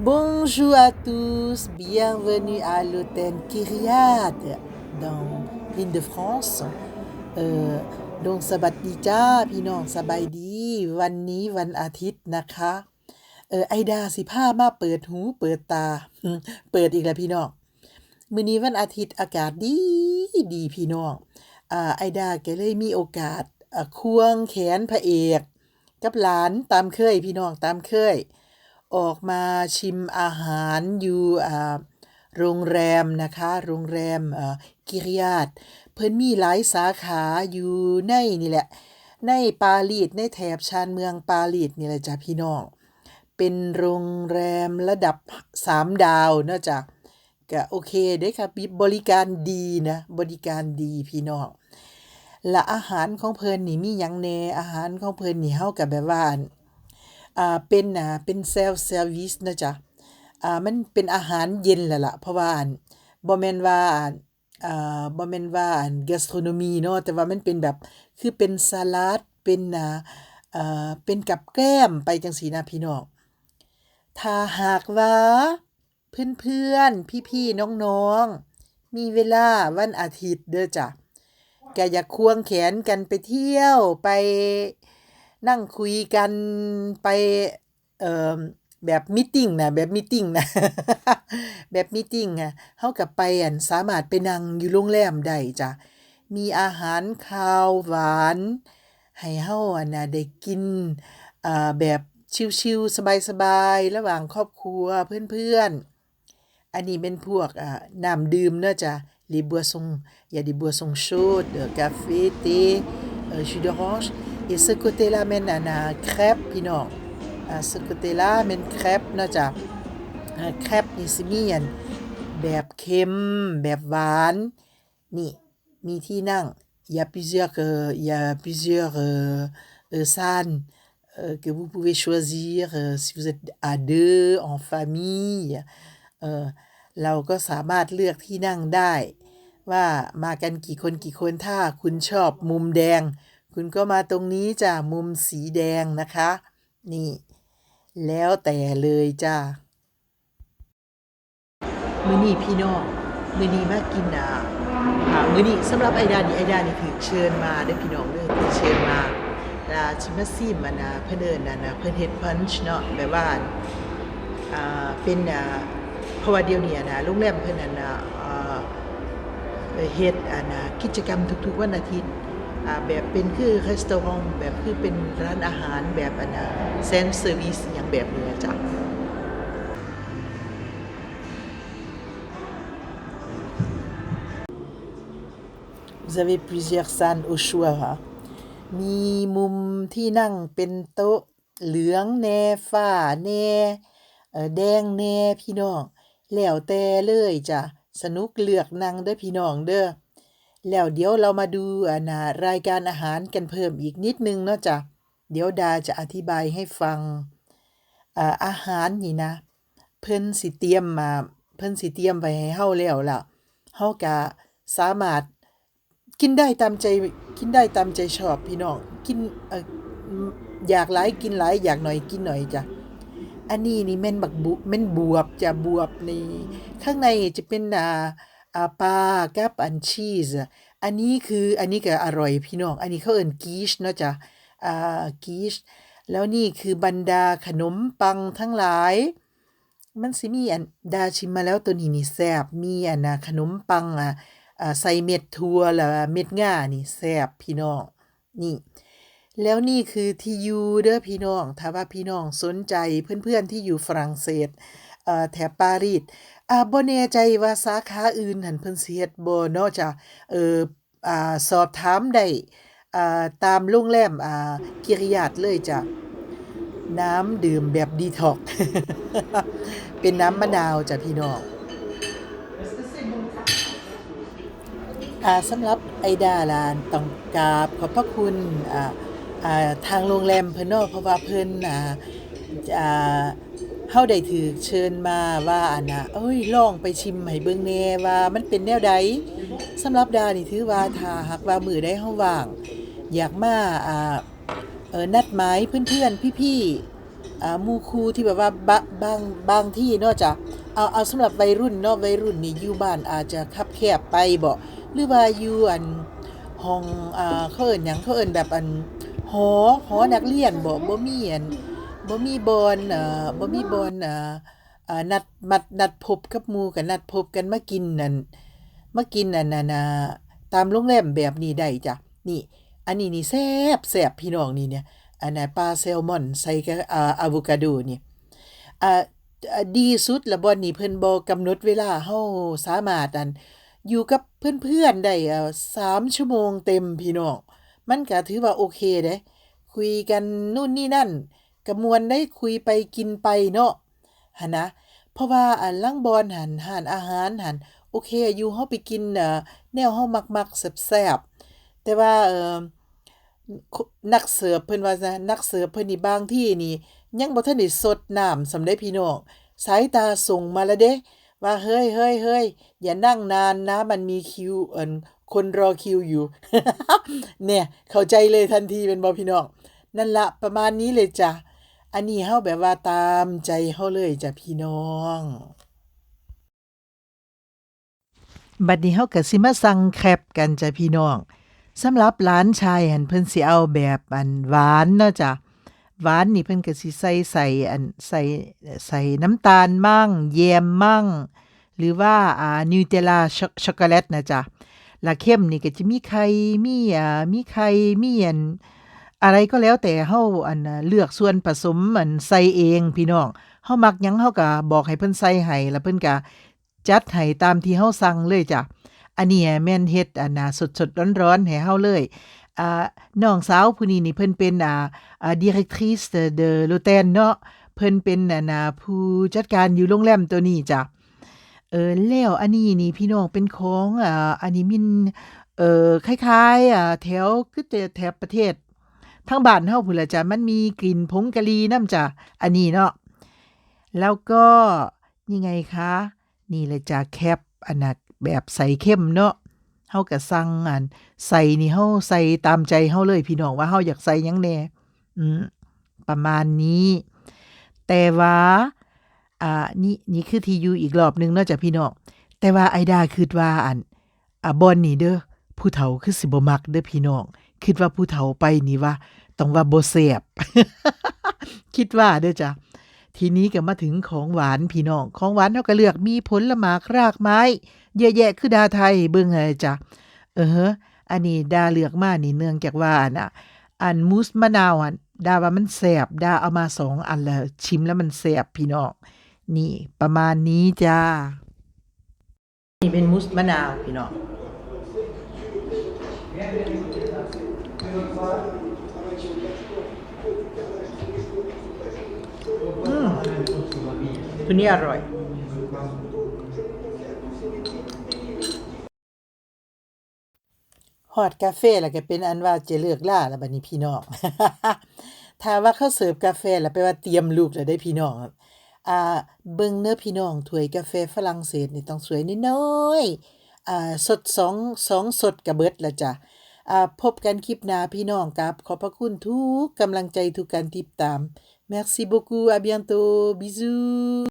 Bonjour à tous, bienvenue à l'hôtel Kyriade dans l'île de France เออดงสบัสดีจ้า พี่น้องสบายดี วันนี้วันอาทิตย์นะคะ เออไอดาสิพามาเปิดหูเปิดตา เปิดอีกแล้วพี่น้องมื้อนี้วันอาทิตย์อากาศดีดีพี่น้องอ่าไอดาแกเลยมีโอกาสควงแขนพระเอก กับหลานตามเคยพี่น้องตามเคย ออกมาชิมอาหารอยู่โรงแรมนะคะ โรงแรมกิริยาดเพิ่นมีหลายสาขาอยู่ในนี่แหละ ในปารีสในแถบชานเมืองปารีสนี่แหละจ้ะพี่น้อง เป็นโรงแรมระดับ 3 ดาวเนาะจ้ะก็โอเคเด้ค่ะบริการดีนะบริการดีพี่น้องและอาหารของเพิ่นนี่มีหยังแน่อาหารของเพิ่นนี่เฮาก็แบบว่า อ่าเป็นอ่าเป็น self service นะจ๊ะอ่ามันเป็นอาหารเย็นแล้วล่ะเพราะว่าอันบ่แม่นว่าอั่นอ่าบ่แม่นว่าอั่น gastronomy เนาะแต่ว่ามันเป็นแบบคือเป็นสลัดเป็นอ่าเอ่อเป็นกับแกล้มไปจังซี่นะพี่น้องถ้าหากว่าเพื่อนๆ พี่ๆ น้องๆ มีเวลาวันอาทิตย์เด้อจ้ะแกอยากควงแขนกันไปเที่ยวไป นั่งคุยกันไปเอ่อแบบมีตติงนะแบบมีตติงนะแบบมีตติงอะเฮาก็ไปอันสามารถไปนั่งอยู่โรงแรมได้จ้ะมีอาหารคาวหวาน ให้เฮาอะนะได้กินอ่าแบบชิลๆสบายๆระหว่างครอบครัวเพื่อนๆ อันนี้เป็นพวกอ่าน้ำดื่มเนาะจ้ะ les boissons il y a des boissons chaudes euh, café thé euh, jus d'orange et ce côté là แม่นอันน่ะ crêpe พี่น้อง อ่า ce côté là แม่น crêpe เนาะจ้ะอ่า crêpe นี่สิมีอันแบบเค็ม แบบหวาน นี่ มีที่นั่ง il y a plusieurs euh, il y a plusieurs euh, euh, salles euh, que vous pouvez choisir euh, si vous êtes à deux en famille เอ่อเราก็สามารถเลือกที่นั่งได้ ว่ามากันกี่คนกี่คนถ้าคุณชอบมุมแดง คุณก็มาตรงนี้จ้ะมุมสีแดงนะคะ นี่ แล้วแต่เลยจ้ามื้อนี้พี่น้องมือนี้มากินอ่าอ่ามื้อนี้สำหรับไอดานี่ไอดานี่ถูกเชิญมาเด้พี่น้องเด้อถูกเชิญมาอ่าชิมาซิมอันะเพิ่นเอิ้นนั่นะเพิ่นเฮ็ดพันช์เนาะแบบว่าอ่าเป็นอ่าเพราะว่าเดียวนี้อะนะโรงแรมเพิ่นนั่นน่ะอ่าเอ่อเฮ็ดอันน่ะกิจกรรมทุกๆวันอาทิตย์ แบบเป็นคือรีสตอรองแบบคือเป็นร้านอาหารแบบอันนะเซนเซอร์วิสอย่างแบบนี้อจ้ะ Vous avez plusieurs salles au choix ค่ะมีมุมที่นั่งเป็นโต๊ะเหลืองแน่ฟ้าแน่แดงแน่พี่น้อง แล้วแต่เลยจ้ะ สนุกเลือกนั่งเด้อพี่น้องเด้อ แล้วเดี๋ยวเรามาดูอนน่ะรายการอาหารกันเพิ่มอีกนิดนึงเนาะจ้ะเดี๋ยวดาจะอธิบายให้ฟังอาหารนี่นะ เพิ่นสิเตรียมมาเพิ่นสิเตรียมไว้ให้เฮาแล้วล่ะเฮาก็สามารถกินได้ตามใจกินได้ตามใจชอบพี่น้องกินออยากหลายกินหลายอยากหน่อยกินหน่อยจ้ะอันนี้นี่แม่นบักบุแม่นบวบจ้ะบวบนี่ข้างในจะเป็นอ่า อาปลากับอันชีสอันนี้คืออันนี้ก็อร่อยพี่น้อง อันนี้เขาเอิ้นกีชเนาะจ้ะอ่ากีชแล้วนี่คือบรรดาขนมปังทั้งหลาย มันสิมีอันดาชิมมาแล้วตัวนี้นี่แซบมีอันนะขนมปังอะใส่เม็ดถั่วแล้วเม็ดง่านี่แซบพี่น้องนี่แล้วนี่คือที่อยู่เด้อพี่น้อง ถ้าว่าพี่น้องสนใจเพื่อนๆที่อยู่ฝรั่งเศส แถบปารีสอ่าบ่แน่ใจว่าสาขาอื่นหันเพิ่นสิเฮ็ดบ่เนาะจ้ะเอ่ออ่าสอบถามได้อ่าตามโรงแรมอ่ากิริยาดเลยจ้ะน้ำดื่มแบบดีท็อกเป็นน้ำมะนาวจ้ะพี่น้องอ่าสำหรับไอดาลานต้องกราบขอบพระคุณอ่าอ่าทางโรงแรมเพิ่นเนาะเพราะว่าเพิ่นอ่าอ่า เฮาได้ถูกเชิญมาว่าอันน่ะเอ้ยลองไปชิมให้เบิ่งแน่ว่ามันเป็นแนวใดสำหรับดานี่ถือว่าถ้าหากว่ามือใดเฮาว่าง อยากมาอ่าเออนัดหมายเพื่อนๆพี่ๆอ่าหมู่คู่ที่แบบว่าบะบางบางที่เนาะจ้ะเอาเอาสำหรับวัยรุ่นเนาะวัยรุ่นนี่อยู่บ้านอาจจะคับแคบไปบ่หรือว่าอยู่อันห้องอ่าเขาเอิ้นหยังเขาเอิ้นแบบอันหอหอนักเรียนบ่บ่มีอัน บ่มีบอนเอ่อบ่มีบอนอ่าอ่านัดมัดนัดพบกับหมู่กันนัดพบกันมากินนั่นมากินนนั้นน่ะตามโรงแรมแบบนี้ได้จ้ะนี่ อันนี้นี่แซ่บแซ่บพี่น้องนี่เนี่ยอันน่ะปลาแซลมอนใส่กับอ่าอะโวคาโดนี่อ่าอ่าดีสุดละบ่นี่เพิ่นบ่กำหนดเวลาเฮาสามารถอันอยู่กับเพื่อนๆได้อ่า3ชั่วโมงเต็มพี่น้อง มันก็ถือว่าโอเคเด้คุยกันนู่นนี่นั่น กมวนได้คุยไปกินไปเนาะหันะเพราะว่าอันลางบอนหันร้านอาหารหันโอเคอยู่เฮาไปกินเอ่อแนวเฮามักๆแซ่บๆแต่ว่าเอ่อนักเสิร์ฟเพิ่นว่านะนักเสิร์ฟเพิ่นนี่บางที่นี่ยังบ่ทันได้สดน้ำสำได้พี่น้องสายตาส่งมาแล้วเด้ว่าเฮ้ยเฮ้ยเฮ้ยอย่านั่งนานนะมันมีคิวเอินคนรอคิวอยู่ เนี่ย เข้าใจเลยทันทีเป็นบ่พี่น้อง นั่นละประมาณนี้เลยจ้ะ อันนี้เฮาแบบว่าตามใจเฮาเลยจ้ะพี่น้อง บัดนี้เฮาก็สิมาสั่งแครปกันจ้ะพี่น้องสำหรับหลานชายหันเพิ่นสิเอาแบบอันหวานเนาะจ้ะหวานนี่เพิ่นก็สิใส่ใส่อันใส่ใส่น้ำตาลมั่งแยมมั่ง หรือว่าอ่านิวเทลลาช็อกช็อกโกแลตนะจ้ะละเข้มนี่ก็จะมีไข่มีอ่ามีไข่มีอัน อะไรก็แล้วแต่เฮาอันเลือกส่วนผสมอันใส่เองพี่น้องเฮามักหยังเฮาก็บอกให้เพิ่นใส่ให้แล้วเพิ่นก็จัดให้ตามที่เฮาสั่งเลยจ้ะอันนี้แม่นเฮ็ดอันน่ะสดๆร้อนๆให้เฮาเลยอ่าน้องสาวผู้นี้นี่เพิ่นเป็นอ่าอ่า directrice de l'hôtel เนาะเพิ่นเป็นอันน่ะผู้จัดการอยู่โรงแรมตัวนี้จ้ะเออแล้วอันนี้นี่พี่น้องเป็นของอ่าอันนี้มินเอ่อคล้ายๆอ่าแถวคือแถบประเทศ ทางบ้านเฮาพุ่นละจ้ะมันมีกลิ่นผงกะหรี่นำจ้ะอันนี้เนาะแล้วก็นี่ไงคะนี่เลยจ้ะแคปอันนะแบบใส่เข้มเนาะเฮาก็สั่งอันใส่นี่เฮาใส่ตามใจเฮาเลยพี่น้องว่าเฮาอยากใส่หยังแน่อืมประมาณนี้ แต่ว่าอ่านี่นี่คือที่อยู่อีกรอบหนึงเนาะจ้ะพี่น้องแต่ว่าไอดาคิดว่าอันอ่าบ่อนนี่เด้อผู้เฒ่าคือสิบ่มักเด้อพี่น้อง คิดว่าผู้เฒ่าไปนี่ว่าต้องว่าโบ่แซ่บคิดว่าเด้อจ้ะทีนี้ก็มาถึงของหวานพี่น้อง ของหวานเฮาก็เลือกมีผลหมากรากไม้ เยอะแยะคือดาไทยเบิ่งให้จ้ะเอออันนี้ดาเลือกมานี่เนื่องจากว่าน่ะอันมูสมะนาวอันดาว่ามันแซ่บดาเอามาสองอันแล้วชิมแล้วมันแซ่บพี่น้องนี่ประมาณนี้จ้า นี่เป็นมูสมะนาวพี่น้อง อืมตัวนี้อร่อยฮอดกาแฟแล้วก็เป็นอันว่าจะเลิกล่าแล้วบัดนี้พี่น้อง ถ้าว่าเขาเสิร์ฟกาแฟแล้วแปลว่าเตรียมลูกแล้วได้พี่น้องอ่าเบิ่งเด้อพี่น้องถ้วยกาแฟฝรั่งเศสนี่ต้องสวยน้อยๆอ่าสดสองสองสดก็เบิดล้วจ้ะอ่าพบกันคลิปหน้าพี่น้องครับ ขอบพระคุณทุกกำลังใจทุกการติดตาม Merci beaucoup à bientôt. Bisous